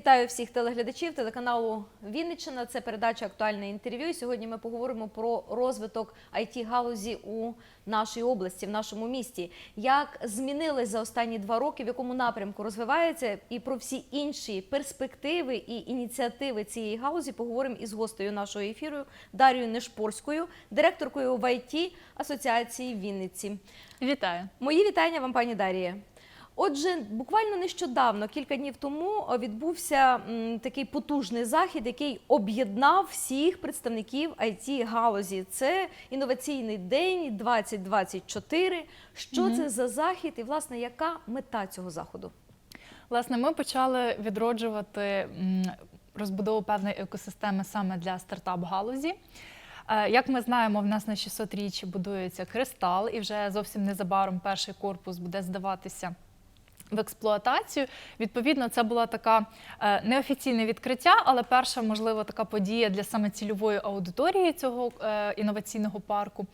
Вітаю всіх телеглядачів телеканалу Вінниччина. Це передача актуальне інтерв'ю. Сьогодні ми поговоримо про розвиток it галузі у нашій області, в нашому місті. Як змінилось за останні два роки, в якому напрямку розвивається, і про всі інші перспективи і ініціативи цієї галузі поговоримо із гостею нашого ефіру Дарією Нешпорською, директоркою в IT Асоціації Вінниці. Вітаю. Мої вітання вам, пані Дарія. Отже, буквально нещодавно, кілька днів тому, е, відбувся такий потужний захід, який об'єднав всіх представників it галузі. Це інноваційний день 2024. Що це за захід, і власне яка мета цього заходу? Власне, ми почали відроджувати розбудову певної екосистеми саме для стартап-галузі. Е, Як ми знаємо, в нас на 600 річчя будується кристал, і вже зовсім незабаром перший корпус буде здаватися. В експлуатацію відповідно це була така е, неофіційне відкриття, але перша, можливо, така подія для саме цільової аудиторії цього е, інноваційного парку,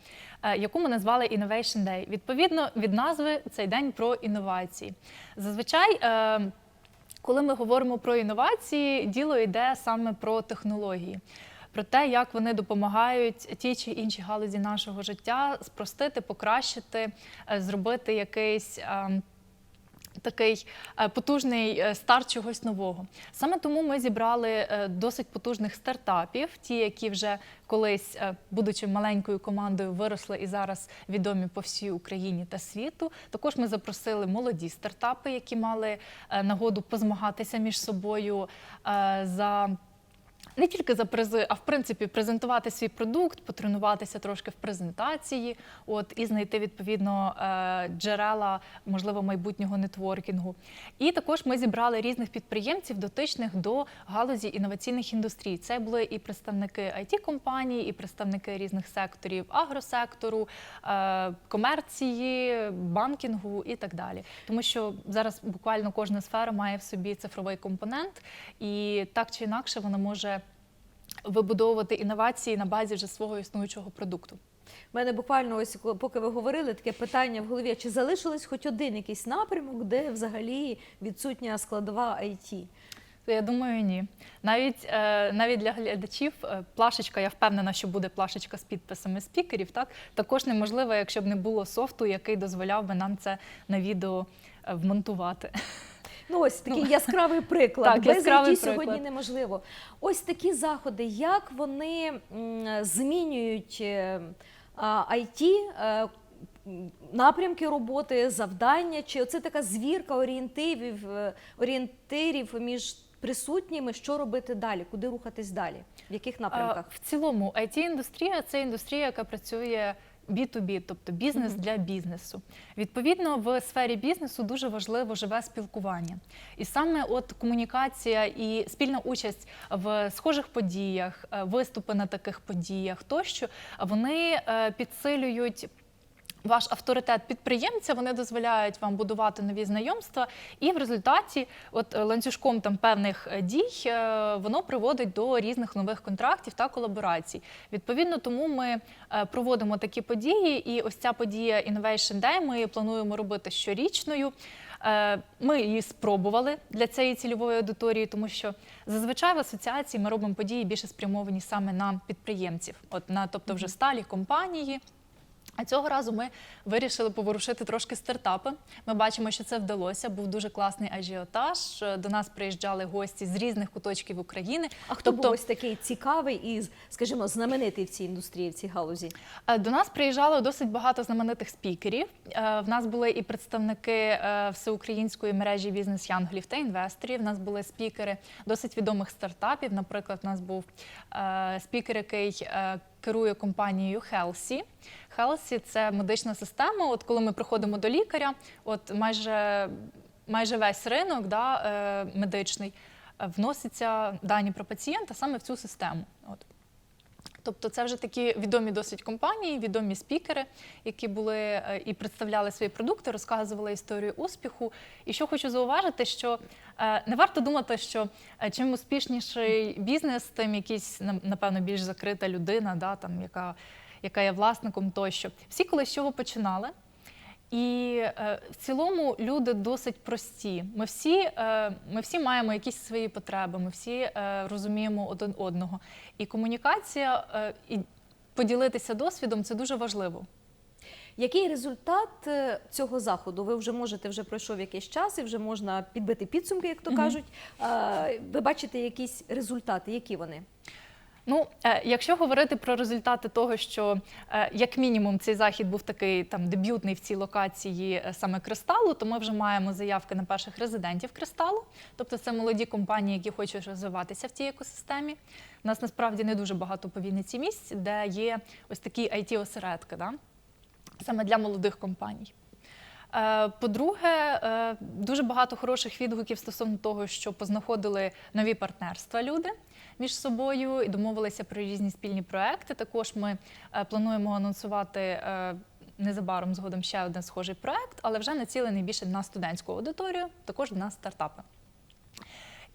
е, яку ми назвали Innovation Day. Відповідно від назви цей день про інновації. Зазвичай. Коли ми говоримо про інновації, діло йде саме про технології, про те, як вони допомагають тій чи іншій галузі нашого життя спростити, покращити, зробити якийсь. Такий е, потужний е, старт чогось нового. Саме тому ми зібрали е, досить потужних стартапів, ті, які вже колись, будучи маленькою командою, виросли і зараз відомі по всій Україні та світу. Також ми запросили молоді стартапи, які мали нагоду позмагатися між собою за. Не тільки за призи, а в принципі презентувати свій продукт, потренуватися трошки в презентації, от і знайти відповідно е, джерела можливо майбутнього нетворкінгу. І також ми зібрали різних підприємців, дотичних до галузі інноваційних індустрій. Це були і представники it компаній і представники різних секторів агросектору, е, комерції, банкінгу і так далі. Тому що зараз буквально кожна сфера має в собі цифровий компонент, і так чи інакше вона може вибудовувати інновації на базі вже свого існуючого продукту. У мене буквально ось поки ви говорили, таке питання в голові: чи залишилось хоч один якийсь напрямок, де взагалі відсутня складова IT? Я думаю, ні. Навіть е, навіть для глядачів е, плашечка, я впевнена, що буде плашечка з підписами спікерів. Так також неможливо, якщо б не було софту, який дозволяв би нам це на відео е, вмонтувати. Ну, ось такий яскравий приклад. Так, Без яскравий IT сьогодні приклад. неможливо. Ось такі заходи, як вони змінюють е, IT, е, напрямки роботи, завдання, чи оце така звірка орієнтирів, е, орієнтирів між присутніми, що робити далі, куди рухатись далі, в яких напрямках? В цілому, it індустрія це індустрія, яка працює B2B, тобто бізнес для бізнесу. Відповідно, в сфері бізнесу дуже важливо живе спілкування. І саме от комунікація і спільна участь в схожих подіях, е, виступи на таких подіях тощо, вони е, підсилюють. Ваш авторитет підприємця вони дозволяють вам будувати нові знайомства, і в результаті, от е, ланцюжком там певних е, дій, е, воно приводить до різних нових контрактів та колаборацій. Відповідно, тому ми проводимо такі події, і ось ця подія Innovation Day ми її плануємо робити щорічною. Ми її спробували для цієї цільової аудиторії, тому що зазвичай в асоціації ми робимо події більше спрямовані саме на підприємців, от на тобто вже сталі компанії. А цього разу ми вирішили поворушити трошки стартапи. Ми бачимо, що це вдалося. Був дуже класний ажіотаж. До нас приїжджали гості з різних куточків України. А хто тобто- був ось такий цікавий і, скажімо, знаменитий в цій індустрії, в цій галузі? Е, До нас приїжджало досить багато знаменитих спікерів. Е, В нас були і представники е, всеукраїнської мережі бізнес-янголів та інвесторів. В нас були спікери досить відомих стартапів. Наприклад, у нас був спікер, який керує компанією Хелсі. Хелсі це медична система. От коли ми приходимо до лікаря, от майже, майже весь ринок да, е, медичний е, вноситься дані про пацієнта саме в цю систему. От. Тобто це вже такі відомі досить компанії, відомі спікери, які були е, і представляли свої продукти, розказували історію успіху. І що хочу зауважити, що е, не варто думати, що е, чим успішніший бізнес, тим якийсь напевно більш закрита людина, да, там, яка, яка є власником тощо. Всі колись з чого починали. І е, в цілому люди досить прості. Ми всі, е, ми всі маємо якісь свої потреби, ми всі е, розуміємо один одного. І комунікація е, і поділитися досвідом це дуже важливо. Який результат е, цього заходу? Ви вже можете, вже пройшов якийсь час і вже можна підбити підсумки, як то кажуть. Е, Ви бачите якісь результати, які вони? Ну, е, якщо говорити про результати того, що е, як мінімум цей захід був такий там дебютний в цій локації е, саме кристалу, то ми вже маємо заявки на перших резидентів кристалу. Тобто це молоді компанії, які хочуть розвиватися в тій екосистемі. У нас насправді не дуже багато по місць, де є ось такі it осередки да? саме для молодих компаній. Е, По-друге, е, дуже багато хороших відгуків стосовно того, що познаходили нові партнерства люди між собою і домовилися про різні спільні проекти. Також ми е, плануємо анонсувати незабаром згодом ще один схожий проект, але вже націлений більше на студентську аудиторію, також на стартапи.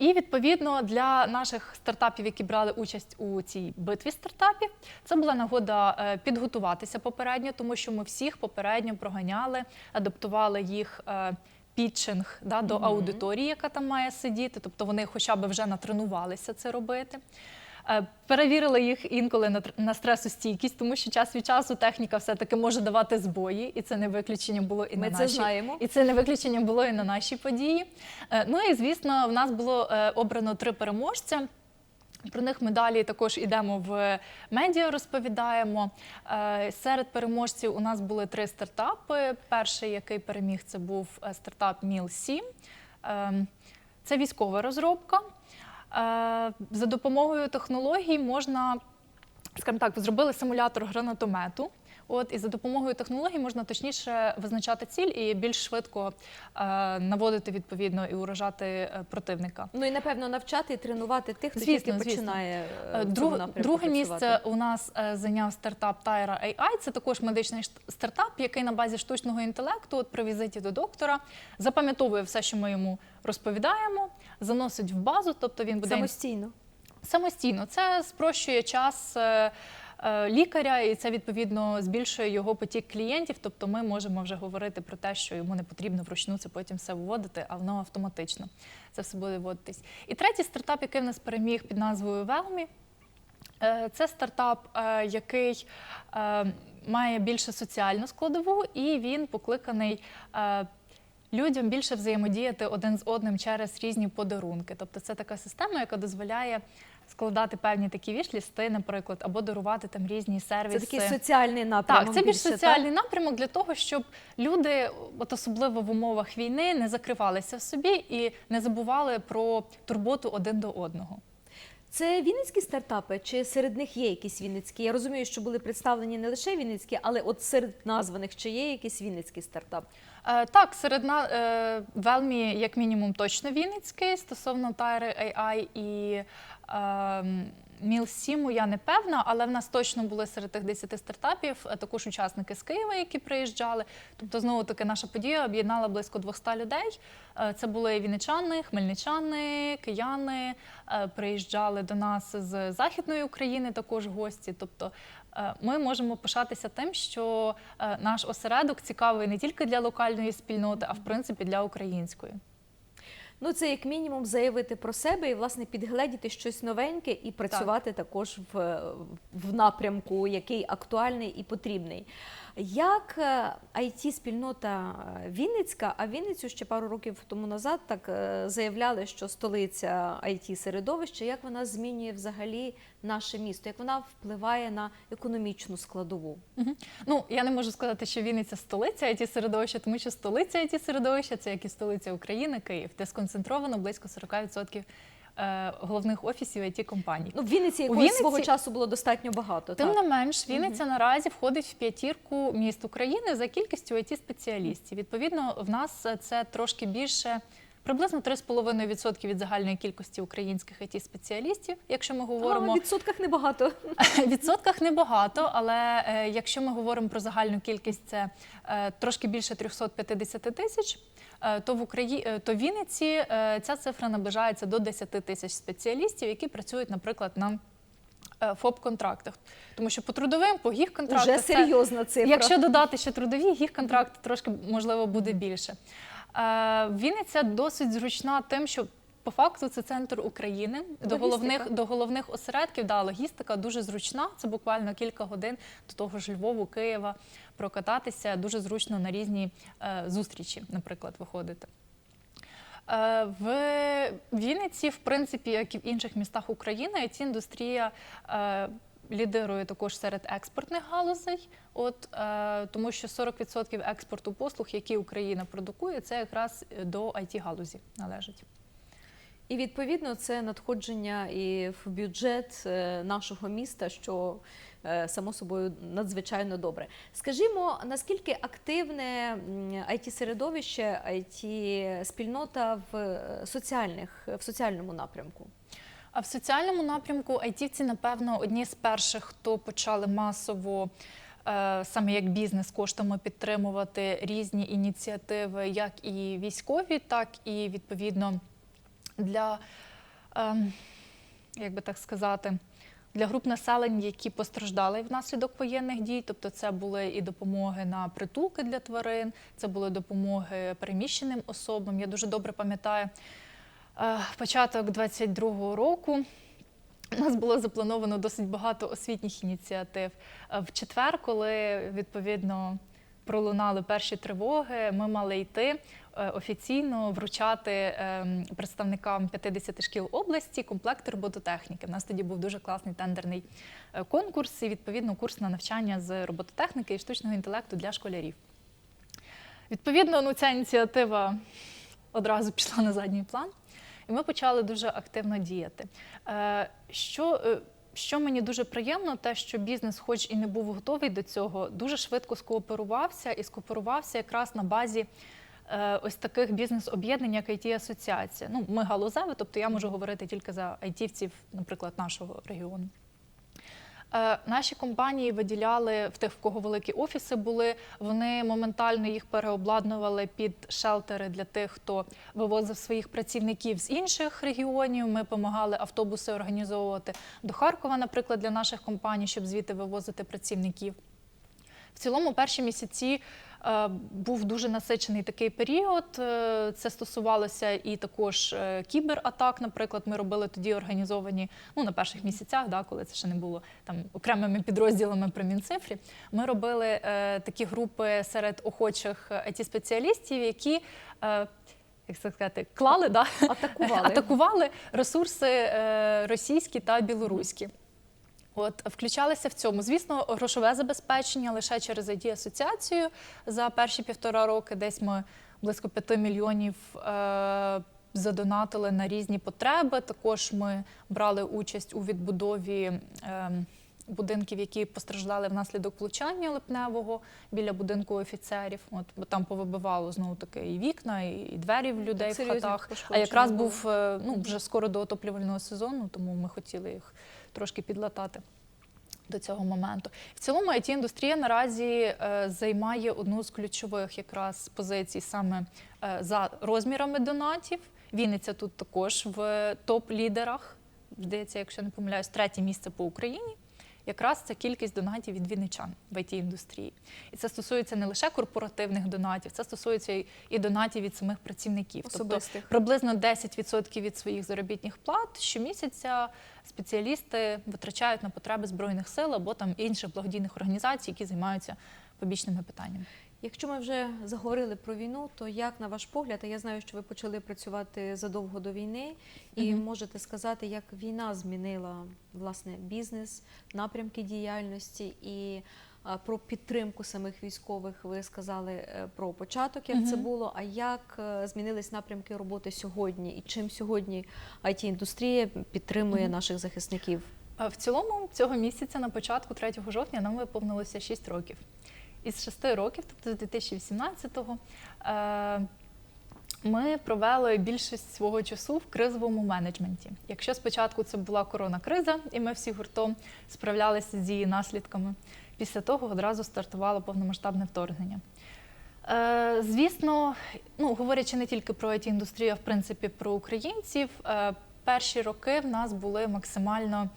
І відповідно для наших стартапів, які брали участь у цій битві стартапів, це була нагода е, підготуватися попередньо, тому що ми всіх попередньо проганяли, адаптували їх. е, Пітчинг да, до Мгм. аудиторії, яка там має сидіти, тобто вони хоча б вже натренувалися це робити. Е, Перевірили їх інколи на, тр- на стресостійкість, тому що час від часу техніка все-таки може давати збої, і це не виключення було і Ми на це нашій знаємо. і це не виключення було і на нашій події. Е, Ну і звісно, в нас було е, обрано три переможця. Про них ми далі також йдемо в медіа, розповідаємо. Серед переможців у нас були три стартапи. Перший, який переміг, це був стартап Міл-7. Це військова розробка. Е, За допомогою технологій можна, скажімо так, зробили симулятор гранатомету. От і за допомогою технологій можна точніше визначати ціль і більш швидко е, наводити відповідно і уражати е, противника. Ну і напевно навчати і тренувати тих, хто Звісно, тільки починає е, Е, в цьому Друг, напрямку друге працювати. місце у нас е, зайняв стартап Tyra AI. Це також медичний стартап, який на базі штучного інтелекту от при візиті до доктора запам'ятовує все, що ми йому розповідаємо, заносить в базу, тобто він буде самостійно. самостійно. Це спрощує час. Е, Лікаря, і це відповідно збільшує його потік клієнтів. Тобто, ми можемо вже говорити про те, що йому не потрібно вручну це потім все вводити, а воно автоматично це все буде вводитись. І третій стартап, який в нас переміг під назвою Велмі, Е, Це стартап, е, який має більше соціальну складову, і він покликаний людям більше взаємодіяти один з одним через різні подарунки. Тобто, це така система, яка дозволяє складати певні такі вішлісти, наприклад, або дарувати там різні сервіси. Це такий соціальний напрямок. Так, це більш більше, так? соціальний напрямок для того, щоб люди, от особливо в умовах війни, не закривалися в собі і не забували про турботу один до одного. Це вінницькі стартапи, чи серед них є якісь вінницькі? Я розумію, що були представлені не лише вінницькі, але от серед названих чи є якийсь вінницький стартап? Е, Так, серед на е, Велмі, як мінімум, точно Вінницький. Стосовно Tyre AI і Мілсіму я не певна, але в нас точно були серед тих 10 стартапів е, також учасники з Києва, які приїжджали. Тобто, знову таки, наша подія об'єднала близько 200 людей. Е, Це були вінничани, хмельничани, кияни. е, Приїжджали до нас з Західної України також гості. Тобто ми можемо пишатися тим, що наш осередок цікавий не тільки для локальної спільноти, а в принципі для української. Ну, це як мінімум заявити про себе і власне підгледіти щось новеньке і працювати також в, в напрямку, який актуальний і потрібний. Як it спільнота Вінницька, а Вінницю ще пару років тому назад так е, заявляли, що столиця it середовища, як вона змінює взагалі наше місто, як вона впливає на економічну складову? Мгм. Ну я не можу сказати, що Вінниця столиця it середовища, тому що столиця it середовища це як і столиця України, Київ, де сконцентровано близько 40% е, головних офісів it компаній. Ну, в Вінниці якогось Вінниці- свого часу було достатньо багато. Тим так. не менш, Вінниця наразі входить в п'ятірку міст України за кількістю it спеціалістів. Відповідно, в нас це трошки більше. Приблизно 3,5% від загальної кількості українських it спеціалістів, якщо ми А, говоримо в відсотках небагато. В відсотках небагато, але е, якщо ми говоримо про загальну кількість, це е, трошки більше 350 тисяч. е, То в Україні то в Вінниці ця цифра наближається до 10 тисяч спеціалістів, які працюють, наприклад, на ФОП-контрактах. Тому що по трудовим, по гіг контрактах Уже серйозна цифра. Якщо додати ще трудові, їх контракт трошки можливо буде більше. Е, Вінниця досить зручна тим, що по факту це центр України. До головних, до головних осередків да, логістика дуже зручна. Це буквально кілька годин до того ж Львову, Києва прокататися. Дуже зручно на різні е, зустрічі, наприклад, виходити. Е, В Вінниці, в принципі, як і в інших містах України, it індустрія е, лідирує також серед експортних галузей. От е, тому, що 40% експорту послуг, які Україна продукує, це якраз до it галузі належить. І відповідно це надходження і в бюджет е, нашого міста, що е, само собою надзвичайно добре. Скажімо, наскільки активне it середовище, it спільнота в е, соціальних в соціальному напрямку? А в соціальному напрямку айтівці, напевно, одні з перших, хто почали масово. е, Саме як бізнес коштами підтримувати різні ініціативи, як і військові, так і відповідно для, ем, як би так сказати, для груп населення, які постраждали внаслідок воєнних дій. Тобто, це були і допомоги на притулки для тварин, це були допомоги переміщеним особам. Я дуже добре пам'ятаю початок 22-го року. У нас було заплановано досить багато освітніх ініціатив. Е, В четвер, коли відповідно пролунали перші тривоги, ми мали йти е, офіційно вручати ем, представникам 50 шкіл області комплекти робототехніки. У нас тоді був дуже класний тендерний е, конкурс і відповідно курс на навчання з робототехніки і штучного інтелекту для школярів. Відповідно, ну, ця ініціатива одразу пішла на задній план, ми почали дуже активно діяти. Е, Що, е, що мені дуже приємно, те, що бізнес, хоч і не був готовий до цього, дуже швидко скооперувався і скооперувався якраз на базі е, ось таких бізнес-об'єднань, як it асоціація Ну, ми галузеві, тобто я можу говорити тільки за айтівців, наприклад, нашого регіону. Е, Наші компанії виділяли в тих, в кого великі офіси були. Вони моментально їх переобладнували під шелтери для тих, хто вивозив своїх працівників з інших регіонів. Ми допомагали автобуси організовувати до Харкова, наприклад, для наших компаній, щоб звідти вивозити працівників. В цілому, перші місяці був дуже насичений такий період. Е, Це стосувалося і також е, кібератак. Наприклад, ми робили тоді організовані ну, на перших місяцях, да, коли це ще не було там окремими підрозділами при Мінцифрі. Ми робили е, такі групи серед охочих it спеціалістів які. Е, як це сказати, клали, да? Атакували. атакували ресурси е, російські та білоруські. От включалися в цьому. Звісно, грошове забезпечення лише через id асоціацію за перші півтора роки. Десь ми близько 5 мільйонів е, задонатили на різні потреби. Також ми брали участь у відбудові. Е, Будинків, які постраждали внаслідок влучання липневого біля будинку офіцерів, от бо там повибивало знову таки і вікна, і двері в людей в хатах. А якраз був е, ну вже скоро до отоплювального сезону, тому ми хотіли їх трошки підлатати до цього моменту. В цілому it індустрія наразі е, займає одну з ключових якраз позицій саме е, за розмірами донатів. Вінниця тут також в топ-лідерах. Здається, якщо не помиляюсь, третє місце по Україні. Якраз це кількість донатів від вінничан в it індустрії. І це стосується не лише корпоративних донатів, це стосується і- донатів від самих працівників. Особистих. Тобто приблизно 10% від своїх заробітних плат щомісяця спеціалісти витрачають на потреби збройних сил або там інших благодійних організацій, які займаються побічними питаннями. Якщо ми вже заговорили про війну, то як на ваш погляд, а я знаю, що ви почали працювати задовго до війни, і Мгм. можете сказати, як війна змінила власне бізнес, напрямки діяльності і про підтримку самих військових. Ви сказали е, про початок, як це було. А як е, змінились напрямки роботи сьогодні, і чим сьогодні it індустрія підтримує Мгм. наших захисників? В цілому цього місяця на початку 3 жовтня нам виповнилося 6 років. Із 6 років, тобто з 2018-го, е, ми провели більшість свого часу в кризовому менеджменті. Якщо спочатку це була коронакриза, і ми всі гуртом справлялися з її наслідками, після того одразу стартувало повномасштабне вторгнення. Е, Звісно, ну говорячи не тільки про it індустрію а в принципі про українців. е, Перші роки в нас були максимально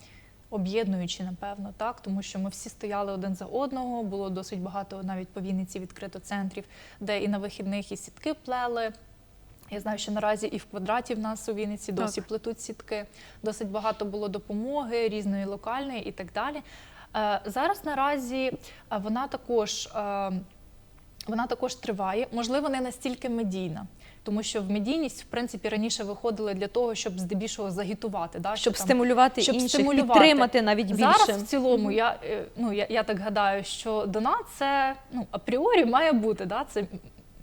об'єднуючі, напевно, так, тому що ми всі стояли один за одного. Було досить багато навіть по Вінниці відкрито центрів, де і на вихідних і сітки плели. Я знаю, що наразі і в квадраті в нас у Вінниці досі плетуть сітки. Досить багато було допомоги різної локальної і так далі. Е, Зараз наразі е, вона також, е, вона також триває, можливо, не настільки медійна. Тому що в медійність, в принципі, раніше виходили для того, щоб здебільшого загітувати, да, Щоб що там- стимулювати щоб інших, стимулювати. підтримати навіть більше. Зараз в цілому я, е, ну, я, я так гадаю, що донат це ну, апріорі має бути. Да? Це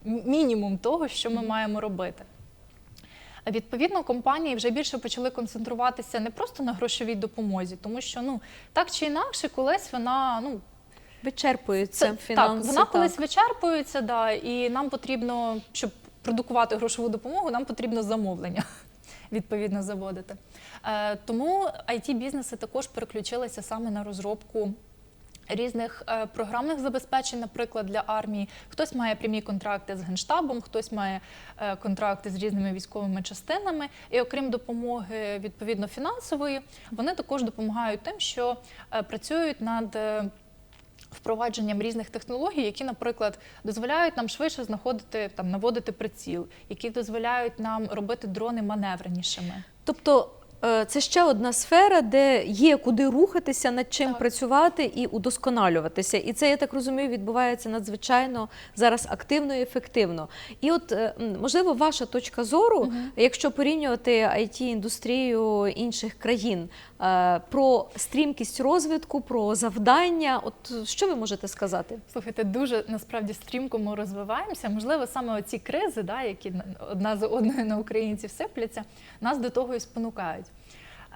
мінімум того, що ми маємо робити. Відповідно, компанії вже більше почали концентруватися не просто на грошовій допомозі, тому що ну так чи інакше, колись вона ну Вичерпуються це, фінанси. так, вона колись вичерпується, да, і нам потрібно, щоб продукувати грошову допомогу, нам потрібно замовлення відповідно заводити. Е, тому it бізнеси також переключилися саме на розробку. Різних е, програмних забезпечень, наприклад, для армії. Хтось має прямі контракти з генштабом, хтось має е, контракти з різними військовими частинами. І окрім допомоги відповідно фінансової, вони також допомагають тим, що працюють над впровадженням різних технологій, які, наприклад, дозволяють нам швидше знаходити там, наводити приціл, які дозволяють нам робити дрони маневренішими. Тобто е, це ще одна сфера, де є куди рухатися, над чим Так. працювати і удосконалюватися. І це, я так розумію, відбувається надзвичайно зараз активно і ефективно. І от, е, можливо, ваша точка зору, якщо порівнювати it індустрію інших країн, про стрімкість розвитку, про завдання, от що ви можете сказати? Слухайте, дуже насправді стрімко ми розвиваємося. Можливо, саме оці кризи, да, які одна за одною на українців сипляться, нас до того і спонукають.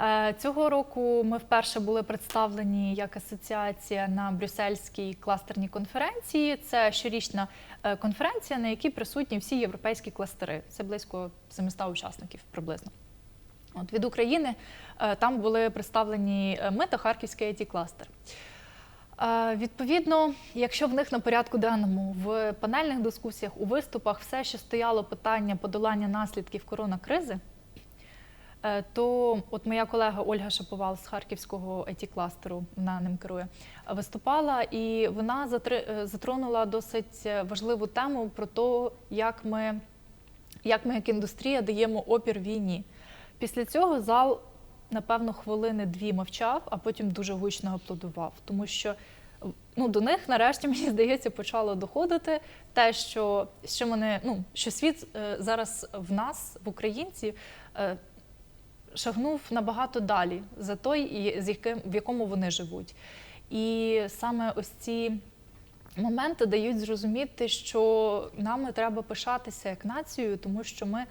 Е, Цього року ми вперше були представлені як асоціація на Брюссельській кластерній конференції. Це щорічна е, конференція, на якій присутні всі європейські кластери. Це близько 700 учасників приблизно. От від України е, там були представлені е, ми та Харківський it кластер. Е, Відповідно, якщо в них на порядку денному в панельних дискусіях, у виступах все, що стояло питання подолання наслідків коронакризи, то от моя колега Ольга Шаповал з Харківського it кластеру вона ним керує, виступала, і вона затронула досить важливу тему про те, як ми, як ми як індустрія даємо опір війні. Після цього зал, напевно, хвилини дві мовчав, а потім дуже гучно аплодував, тому що ну, до них нарешті, мені здається, почало доходити те, що, що, вони, ну, що світ е, зараз в нас, в українців, е, шагнув набагато далі за той, з яким, в якому вони живуть. І саме ось ці моменти дають зрозуміти, що нами треба пишатися як нацією, тому що ми.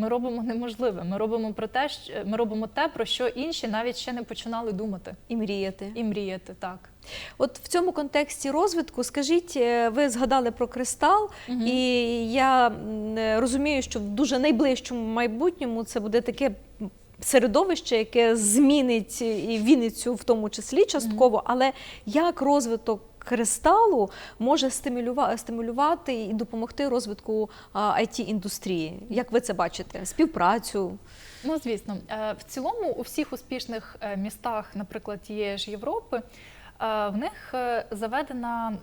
Ми робимо неможливе. Ми робимо про те, що ми робимо те, про що інші навіть ще не починали думати І мріяти. і мріяти. Так От в цьому контексті розвитку, скажіть, е, ви згадали про кристал, Мгм. і я е, розумію, що в дуже найближчому майбутньому це буде таке середовище, яке змінить і Вінницю в тому числі частково, але як розвиток кристалу може стимулювати, і допомогти розвитку it індустрії? Як ви це бачите? Співпрацю? Ну, звісно, Е, в цілому у всіх успішних е, містах, наприклад, тієї ж Європи, е, в них заведена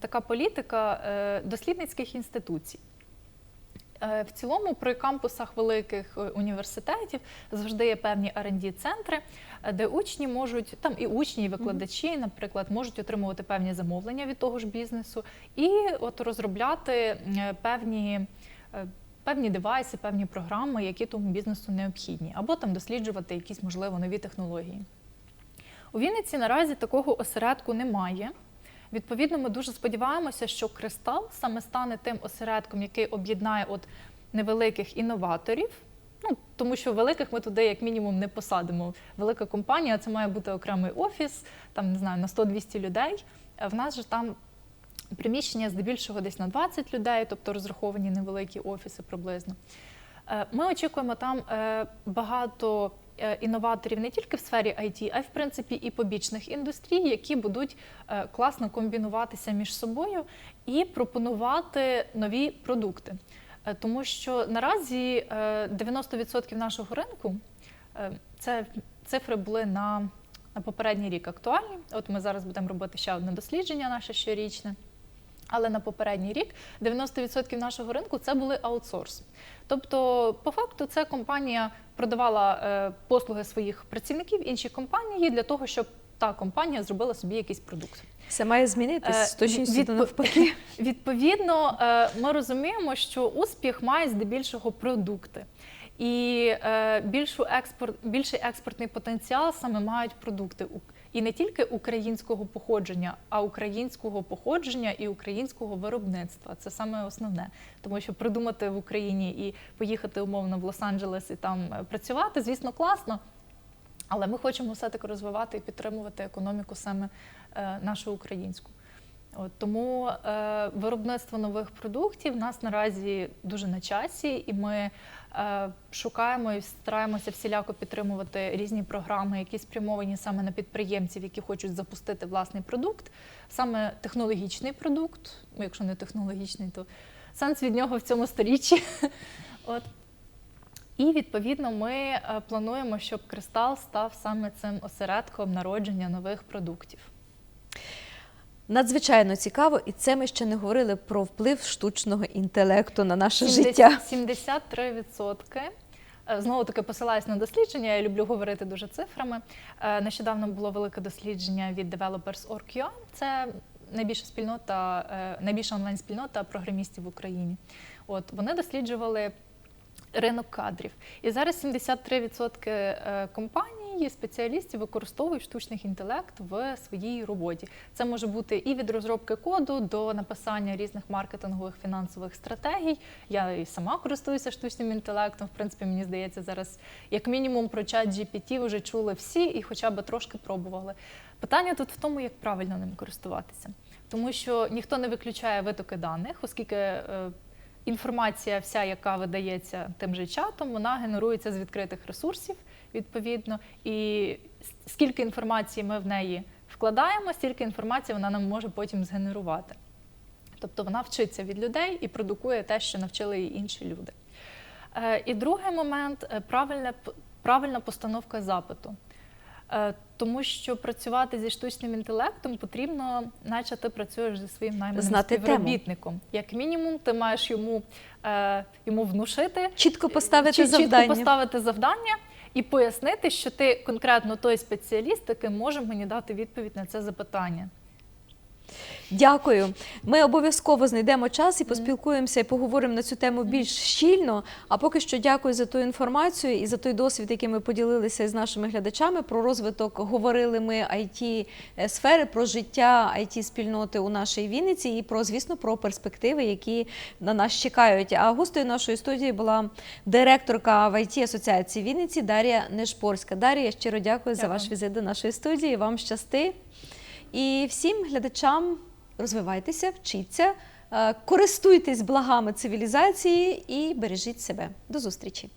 така політика дослідницьких інституцій. Е, В цілому при кампусах великих е, університетів завжди є певні rd центри де учні можуть, там і учні, і викладачі, наприклад, можуть отримувати певні замовлення від того ж бізнесу і от розробляти е, певні. е, Певні девайси, певні програми, які тому бізнесу необхідні, або там досліджувати якісь, можливо, нові технології. У Вінниці наразі такого осередку немає. Відповідно, ми дуже сподіваємося, що кристал саме стане тим осередком, який об'єднає от невеликих інноваторів. Ну, тому що великих ми туди, як мінімум, не посадимо. Велика компанія це має бути окремий офіс, там не знаю, на 100-200 людей. В нас же там приміщення здебільшого десь на 20 людей, тобто розраховані невеликі офіси приблизно. Е, Ми очікуємо там е, багато інноваторів не тільки в сфері IT, а й в принципі і побічних індустрій, які будуть е, класно комбінуватися між собою і пропонувати нові продукти. Е, Тому що наразі е, 90% нашого ринку е, це цифри були на на попередній рік актуальні. От ми зараз будемо робити ще одне дослідження, наше щорічне. Але на попередній рік 90% нашого ринку це були аутсорс. Тобто, по факту, ця компанія продавала е, послуги своїх працівників іншій компанії для того, щоб та компанія зробила собі якийсь продукт. Все має змінитись Е, точністю відпо- навпаки. Відповідно, е, ми розуміємо, що успіх має здебільшого продукти. І більшу експорт, більший експортний потенціал саме мають продукти і не тільки українського походження, а українського походження і українського виробництва. Це саме основне, тому що придумати в Україні і поїхати умовно в Лос-Анджелес і там е, працювати, звісно, класно. Але ми хочемо все-таки розвивати і підтримувати економіку саме е, нашу українську. От, тому е, виробництво нових продуктів в нас наразі дуже на часі, і ми е, шукаємо і стараємося всіляко підтримувати різні програми, які спрямовані саме на підприємців, які хочуть запустити власний продукт, саме технологічний продукт. Ну, Якщо не технологічний, то сенс від нього в цьому сторіччі. От. І відповідно ми е, плануємо, щоб кристал став саме цим осередком народження нових продуктів. Надзвичайно цікаво, і це ми ще не говорили про вплив штучного інтелекту на наше життя. 73%. Е, Знову таки посилаюсь на дослідження. Я люблю говорити дуже цифрами. Е, Нещодавно було велике дослідження від Developers.org.ua. Це найбільша спільнота, е, найбільша онлайн-спільнота програмістів в Україні. От вони досліджували ринок кадрів. І зараз 73% е, компаній, спеціалістів використовують штучний інтелект в своїй роботі. Це може бути і від розробки коду до написання різних маркетингових фінансових стратегій. Я і сама користуюся штучним інтелектом. В принципі, мені здається, зараз як мінімум про чат GPT вже чули всі і хоча б трошки пробували. Питання тут в тому, як правильно ним користуватися, тому що ніхто не виключає витоки даних, оскільки е, інформація, вся, яка видається тим же чатом, вона генерується з відкритих ресурсів, відповідно. І скільки інформації ми в неї вкладаємо, стільки інформації вона нам може потім згенерувати. Тобто вона вчиться від людей і продукує те, що навчили її інші люди. Е, І другий момент е, правильна, правильна постановка запиту. Е, Тому що працювати зі штучним інтелектом потрібно, наче ти працюєш зі своїм найманим Знати тему. Як мінімум, ти маєш йому, е, йому внушити, Чітко поставити чи- завдання. Чітко поставити завдання і пояснити, що ти конкретно той спеціаліст, який може мені дати відповідь на це запитання. Дякую. Ми обов'язково знайдемо час і поспілкуємося і поговоримо на цю тему більш щільно. А поки що дякую за ту інформацію і за той досвід, який ми поділилися з нашими глядачами. Про розвиток говорили ми it сфери, про життя it спільноти у нашій Вінниці і про, звісно, про перспективи, які на нас чекають. А гостею нашої студії була директорка в it асоціації Вінниці Дар'я Нешпорська. Дар'я, щиро дякую, за ваш візит до нашої студії. Вам щасти. І всім глядачам розвивайтеся, вчіться, е, користуйтесь благами цивілізації і бережіть себе. До зустрічі!